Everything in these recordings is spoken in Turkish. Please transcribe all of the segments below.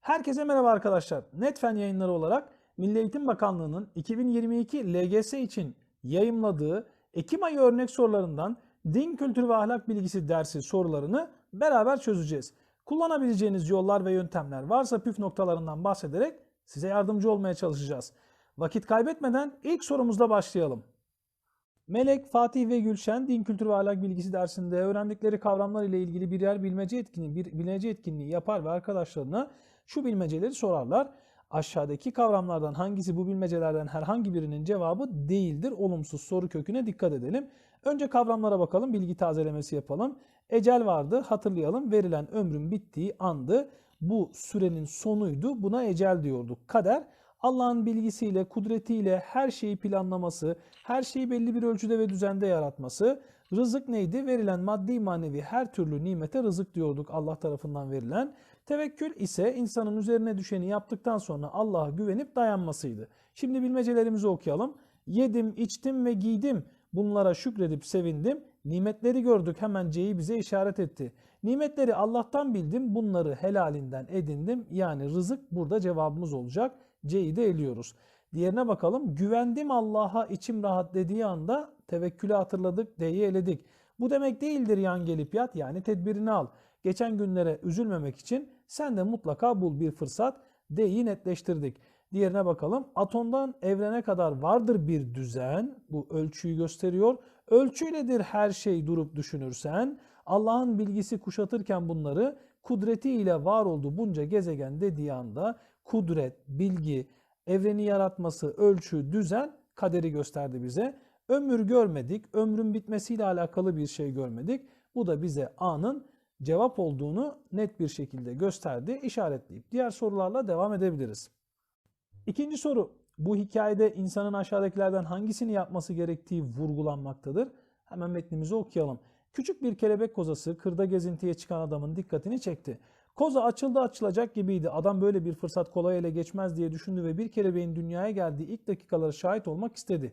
Herkese merhaba arkadaşlar. Netfen yayınları olarak Milli Eğitim Bakanlığı'nın 2022 LGS için yayımladığı Ekim ayı örnek sorularından din kültürü ve ahlak bilgisi dersi sorularını beraber çözeceğiz. Kullanabileceğiniz yollar ve yöntemler varsa püf noktalarından bahsederek size yardımcı olmaya çalışacağız. Vakit kaybetmeden ilk sorumuzla başlayalım. Melek, Fatih ve Gülşen din kültürü ve ahlak bilgisi dersinde öğrendikleri kavramlar ile ilgili birer bilmece etkinliği, bir bilmece etkinliği yapar ve arkadaşlarına şu bilmeceleri sorarlar. Aşağıdaki kavramlardan hangisi bu bilmecelerden herhangi birinin cevabı değildir? Olumsuz soru köküne dikkat edelim. Önce kavramlara bakalım, bilgi tazelemesi yapalım. Ecel vardı, hatırlayalım. Verilen ömrün bittiği andı. Bu sürenin sonuydu. Buna ecel diyorduk. Kader Allah'ın bilgisiyle, kudretiyle her şeyi planlaması, her şeyi belli bir ölçüde ve düzende yaratması. Rızık neydi? Verilen maddi manevi her türlü nimete rızık diyorduk Allah tarafından verilen. Tevekkül ise insanın üzerine düşeni yaptıktan sonra Allah'a güvenip dayanmasıydı. Şimdi bilmecelerimizi okuyalım. Yedim, içtim ve giydim. Bunlara şükredip sevindim. Nimetleri gördük hemen C'yi bize işaret etti. Nimetleri Allah'tan bildim. Bunları helalinden edindim. Yani rızık burada cevabımız olacak. C'yi de eliyoruz. Diğerine bakalım. Güvendim Allah'a içim rahat dediği anda tevekkülü hatırladık, D'yi eledik. Bu demek değildir yan gelip yat yani tedbirini al. Geçen günlere üzülmemek için sen de mutlaka bul bir fırsat. D'yi netleştirdik. Diğerine bakalım. Atomdan evrene kadar vardır bir düzen. Bu ölçüyü gösteriyor. Ölçüyledir her şey durup düşünürsen. Allah'ın bilgisi kuşatırken bunları kudretiyle var oldu bunca gezegen dediği anda kudret, bilgi, evreni yaratması, ölçü, düzen kaderi gösterdi bize. Ömür görmedik, ömrün bitmesiyle alakalı bir şey görmedik. Bu da bize A'nın cevap olduğunu net bir şekilde gösterdi, işaretleyip diğer sorularla devam edebiliriz. İkinci soru. Bu hikayede insanın aşağıdakilerden hangisini yapması gerektiği vurgulanmaktadır. Hemen metnimizi okuyalım. Küçük bir kelebek kozası kırda gezintiye çıkan adamın dikkatini çekti. Koza açıldı açılacak gibiydi. Adam böyle bir fırsat kolay ele geçmez diye düşündü ve bir kelebeğin dünyaya geldiği ilk dakikalara şahit olmak istedi.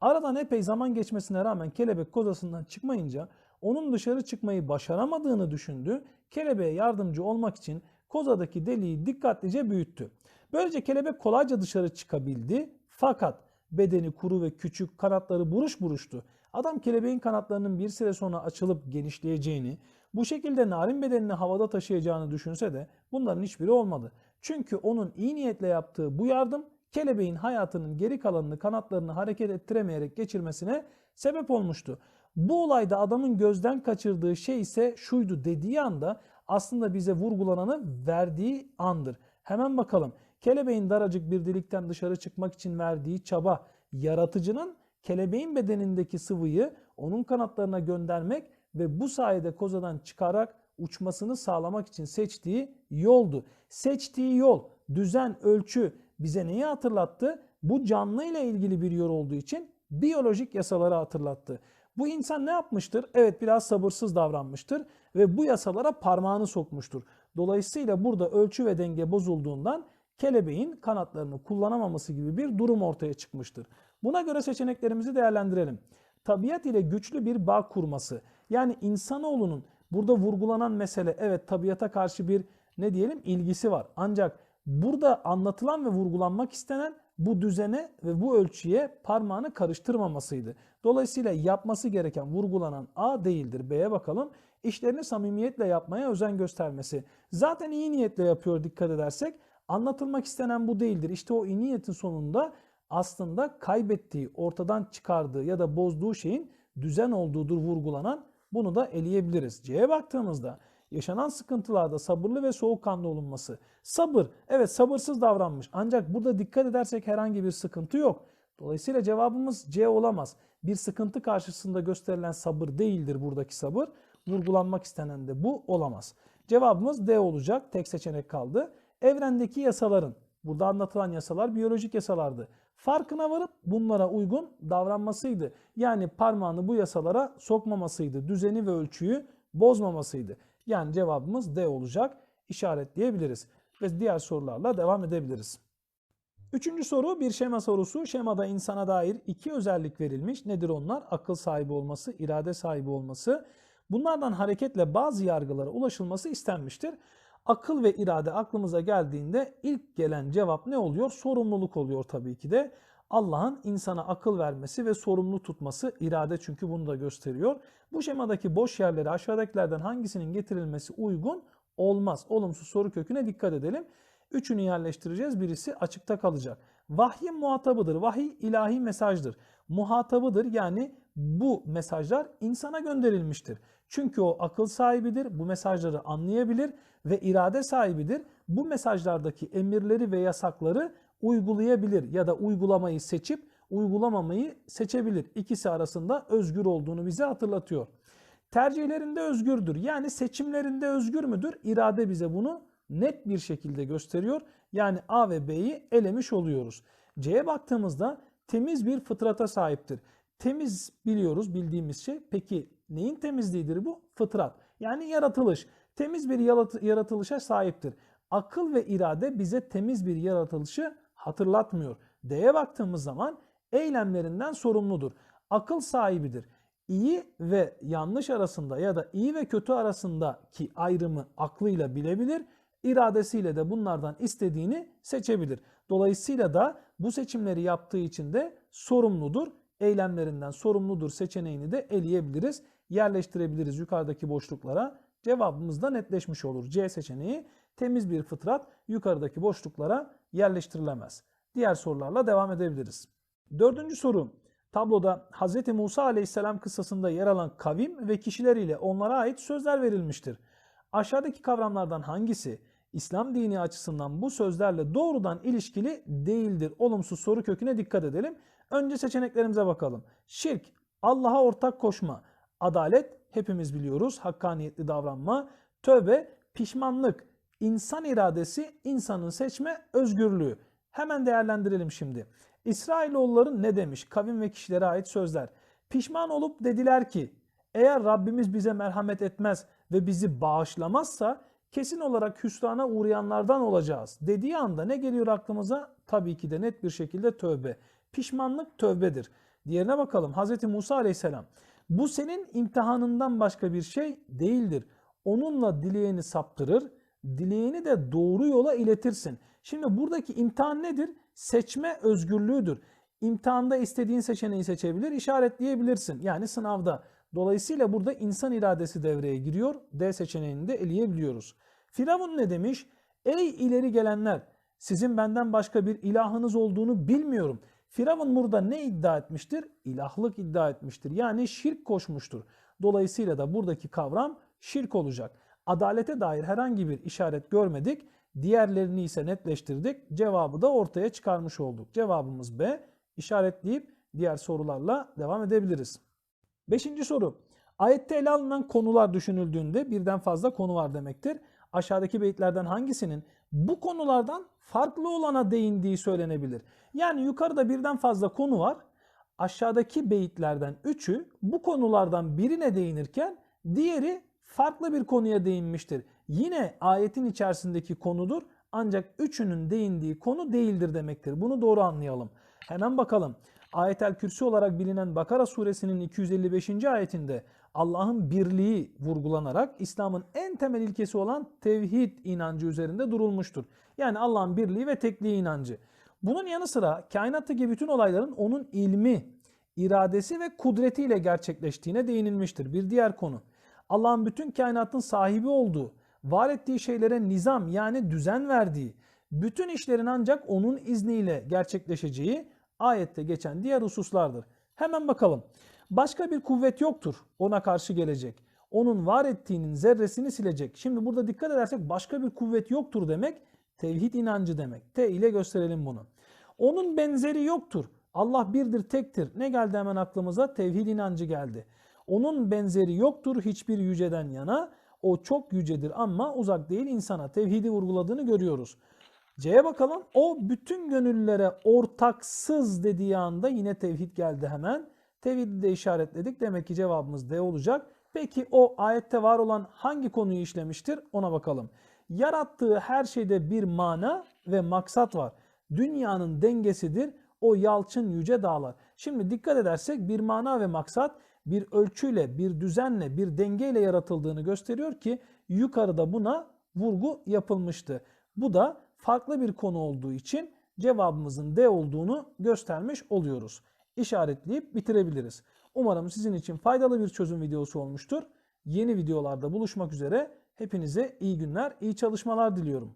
Aradan epey zaman geçmesine rağmen kelebek kozasından çıkmayınca onun dışarı çıkmayı başaramadığını düşündü. Kelebeğe yardımcı olmak için kozadaki deliği dikkatlice büyüttü. Böylece kelebek kolayca dışarı çıkabildi. Fakat bedeni kuru ve küçük, kanatları buruş buruştu. Adam kelebeğin kanatlarının bir süre sonra açılıp genişleyeceğini, bu şekilde narin bedenini havada taşıyacağını düşünse de bunların hiçbiri olmadı. Çünkü onun iyi niyetle yaptığı bu yardım kelebeğin hayatının geri kalanını kanatlarını hareket ettiremeyerek geçirmesine sebep olmuştu. Bu olayda adamın gözden kaçırdığı şey ise şuydu dediği anda aslında bize vurgulananı verdiği andır. Hemen bakalım. Kelebeğin daracık bir delikten dışarı çıkmak için verdiği çaba, yaratıcının kelebeğin bedenindeki sıvıyı onun kanatlarına göndermek ve bu sayede kozadan çıkarak uçmasını sağlamak için seçtiği yoldu. Seçtiği yol, düzen, ölçü bize neyi hatırlattı? Bu canlı ile ilgili bir yol olduğu için biyolojik yasaları hatırlattı. Bu insan ne yapmıştır? Evet biraz sabırsız davranmıştır ve bu yasalara parmağını sokmuştur. Dolayısıyla burada ölçü ve denge bozulduğundan kelebeğin kanatlarını kullanamaması gibi bir durum ortaya çıkmıştır. Buna göre seçeneklerimizi değerlendirelim. Tabiat ile güçlü bir bağ kurması. Yani insanoğlunun burada vurgulanan mesele evet tabiata karşı bir ne diyelim ilgisi var. Ancak burada anlatılan ve vurgulanmak istenen bu düzene ve bu ölçüye parmağını karıştırmamasıydı. Dolayısıyla yapması gereken vurgulanan A değildir. B'ye bakalım. İşlerini samimiyetle yapmaya özen göstermesi. Zaten iyi niyetle yapıyor dikkat edersek. Anlatılmak istenen bu değildir. İşte o iyi niyetin sonunda aslında kaybettiği, ortadan çıkardığı ya da bozduğu şeyin düzen olduğudur vurgulanan bunu da eleyebiliriz. C'ye baktığımızda yaşanan sıkıntılarda sabırlı ve soğukkanlı olunması. Sabır, evet sabırsız davranmış ancak burada dikkat edersek herhangi bir sıkıntı yok. Dolayısıyla cevabımız C olamaz. Bir sıkıntı karşısında gösterilen sabır değildir buradaki sabır. Vurgulanmak istenen de bu olamaz. Cevabımız D olacak. Tek seçenek kaldı. Evrendeki yasaların, burada anlatılan yasalar biyolojik yasalardı. Farkına varıp bunlara uygun davranmasıydı. Yani parmağını bu yasalara sokmamasıydı. Düzeni ve ölçüyü bozmamasıydı. Yani cevabımız D olacak. İşaretleyebiliriz. Ve diğer sorularla devam edebiliriz. Üçüncü soru bir şema sorusu. Şemada insana dair iki özellik verilmiş. Nedir onlar? Akıl sahibi olması, irade sahibi olması. Bunlardan hareketle bazı yargılara ulaşılması istenmiştir. Akıl ve irade aklımıza geldiğinde ilk gelen cevap ne oluyor? Sorumluluk oluyor tabii ki de. Allah'ın insana akıl vermesi ve sorumlu tutması irade çünkü bunu da gösteriyor. Bu şemadaki boş yerlere aşağıdakilerden hangisinin getirilmesi uygun olmaz. Olumsuz soru köküne dikkat edelim. Üçünü yerleştireceğiz. Birisi açıkta kalacak. Vahyin muhatabıdır. Vahiy ilahi mesajdır. Muhatabıdır yani bu mesajlar insana gönderilmiştir. Çünkü o akıl sahibidir, bu mesajları anlayabilir ve irade sahibidir. Bu mesajlardaki emirleri ve yasakları uygulayabilir ya da uygulamayı seçip uygulamamayı seçebilir. İkisi arasında özgür olduğunu bize hatırlatıyor. Tercihlerinde özgürdür. Yani seçimlerinde özgür müdür? İrade bize bunu net bir şekilde gösteriyor. Yani A ve B'yi elemiş oluyoruz. C'ye baktığımızda temiz bir fıtrata sahiptir. Temiz biliyoruz bildiğimiz şey. Peki neyin temizliğidir bu? Fıtrat. Yani yaratılış. Temiz bir yaratılışa sahiptir. Akıl ve irade bize temiz bir yaratılışı hatırlatmıyor. D'ye baktığımız zaman eylemlerinden sorumludur. Akıl sahibidir. İyi ve yanlış arasında ya da iyi ve kötü arasındaki ayrımı aklıyla bilebilir. İradesiyle de bunlardan istediğini seçebilir. Dolayısıyla da bu seçimleri yaptığı için de sorumludur. Eylemlerinden sorumludur seçeneğini de eleyebiliriz. Yerleştirebiliriz yukarıdaki boşluklara. Cevabımız da netleşmiş olur. C seçeneği temiz bir fıtrat yukarıdaki boşluklara yerleştirilemez. Diğer sorularla devam edebiliriz. Dördüncü soru. Tabloda Hz. Musa aleyhisselam kıssasında yer alan kavim ve kişiler ile onlara ait sözler verilmiştir. Aşağıdaki kavramlardan hangisi İslam dini açısından bu sözlerle doğrudan ilişkili değildir? Olumsuz soru köküne dikkat edelim. Önce seçeneklerimize bakalım. Şirk, Allah'a ortak koşma, adalet, hepimiz biliyoruz, hakkaniyetli davranma, tövbe, pişmanlık, insan iradesi, insanın seçme özgürlüğü. Hemen değerlendirelim şimdi. İsrailoğulları ne demiş? Kavim ve kişilere ait sözler. Pişman olup dediler ki eğer Rabbimiz bize merhamet etmez ve bizi bağışlamazsa kesin olarak hüsrana uğrayanlardan olacağız. Dediği anda ne geliyor aklımıza? Tabii ki de net bir şekilde tövbe. Pişmanlık tövbedir. Diğerine bakalım. Hz. Musa aleyhisselam. Bu senin imtihanından başka bir şey değildir. Onunla dileğini saptırır, dileğini de doğru yola iletirsin. Şimdi buradaki imtihan nedir? Seçme özgürlüğüdür. İmtihanda istediğin seçeneği seçebilir, işaretleyebilirsin. Yani sınavda. Dolayısıyla burada insan iradesi devreye giriyor. D seçeneğini de eleyebiliyoruz. Firavun ne demiş? Ey ileri gelenler! Sizin benden başka bir ilahınız olduğunu bilmiyorum. Firavun burada ne iddia etmiştir? İlahlık iddia etmiştir. Yani şirk koşmuştur. Dolayısıyla da buradaki kavram şirk olacak. Adalete dair herhangi bir işaret görmedik. Diğerlerini ise netleştirdik. Cevabı da ortaya çıkarmış olduk. Cevabımız B. İşaretleyip diğer sorularla devam edebiliriz. Beşinci soru. Ayette ele alınan konular düşünüldüğünde birden fazla konu var demektir. Aşağıdaki beyitlerden hangisinin bu konulardan farklı olana değindiği söylenebilir. Yani yukarıda birden fazla konu var. Aşağıdaki beyitlerden üçü bu konulardan birine değinirken diğeri farklı bir konuya değinmiştir. Yine ayetin içerisindeki konudur ancak üçünün değindiği konu değildir demektir. Bunu doğru anlayalım. Hemen bakalım. Ayetel Kürsi olarak bilinen Bakara suresinin 255. ayetinde Allah'ın birliği vurgulanarak İslam'ın en temel ilkesi olan tevhid inancı üzerinde durulmuştur. Yani Allah'ın birliği ve tekliği inancı. Bunun yanı sıra kainattaki bütün olayların onun ilmi, iradesi ve kudretiyle gerçekleştiğine değinilmiştir. Bir diğer konu. Allah'ın bütün kainatın sahibi olduğu, var ettiği şeylere nizam yani düzen verdiği, bütün işlerin ancak onun izniyle gerçekleşeceği ayette geçen diğer hususlardır. Hemen bakalım. Başka bir kuvvet yoktur ona karşı gelecek. Onun var ettiğinin zerresini silecek. Şimdi burada dikkat edersek başka bir kuvvet yoktur demek tevhid inancı demek. T ile gösterelim bunu. Onun benzeri yoktur. Allah birdir, tektir. Ne geldi hemen aklımıza? Tevhid inancı geldi. Onun benzeri yoktur hiçbir yüceden yana. O çok yücedir ama uzak değil insana. Tevhidi vurguladığını görüyoruz. C'ye bakalım. O bütün gönüllere ortaksız dediği anda yine tevhid geldi hemen. Tevhidi de işaretledik. Demek ki cevabımız D olacak. Peki o ayette var olan hangi konuyu işlemiştir? Ona bakalım. Yarattığı her şeyde bir mana ve maksat var. Dünyanın dengesidir o yalçın yüce dağlar. Şimdi dikkat edersek bir mana ve maksat bir ölçüyle, bir düzenle, bir dengeyle yaratıldığını gösteriyor ki yukarıda buna vurgu yapılmıştı. Bu da farklı bir konu olduğu için cevabımızın D olduğunu göstermiş oluyoruz. İşaretleyip bitirebiliriz. Umarım sizin için faydalı bir çözüm videosu olmuştur. Yeni videolarda buluşmak üzere. Hepinize iyi günler, iyi çalışmalar diliyorum.